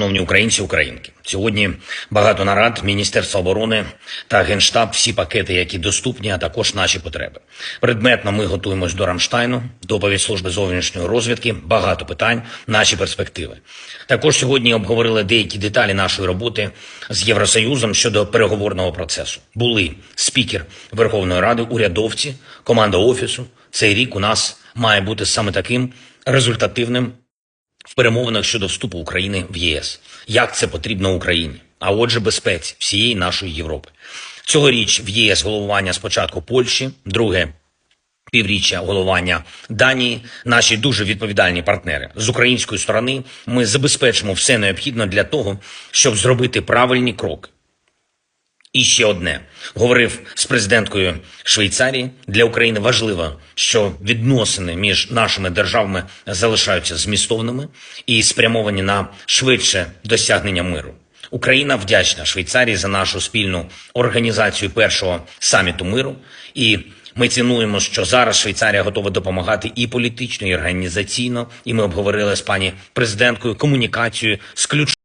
Шановні українці, українки, сьогодні багато нарад Міністерства оборони та Генштаб, всі пакети, які доступні, а також наші потреби. Предметно ми готуємось до Рамштайну, доповідь служби зовнішньої розвідки, багато питань, наші перспективи. Також сьогодні обговорили деякі деталі нашої роботи з Євросоюзом щодо переговорного процесу. Були спікер Верховної Ради, урядовці, команда офісу. Цей рік у нас має бути саме таким результативним в перемовинах щодо вступу України в ЄС. Як це потрібно Україні? А отже, безпеці всієї нашої Європи. Цьогоріч в ЄС головування спочатку Польщі, друге півріччя головування Данії, наші дуже відповідальні партнери. З української сторони ми забезпечимо все необхідне для того, щоб зробити правильні кроки. І ще одне говорив з президенткою Швейцарії. Для України важливо, що відносини між нашими державами залишаються змістовними і спрямовані на швидше досягнення миру. Україна вдячна Швейцарії за нашу спільну організацію першого саміту миру. І ми цінуємо, що зараз Швейцарія готова допомагати і політично, і організаційно. І ми обговорили з пані президенткою комунікацію з ключ.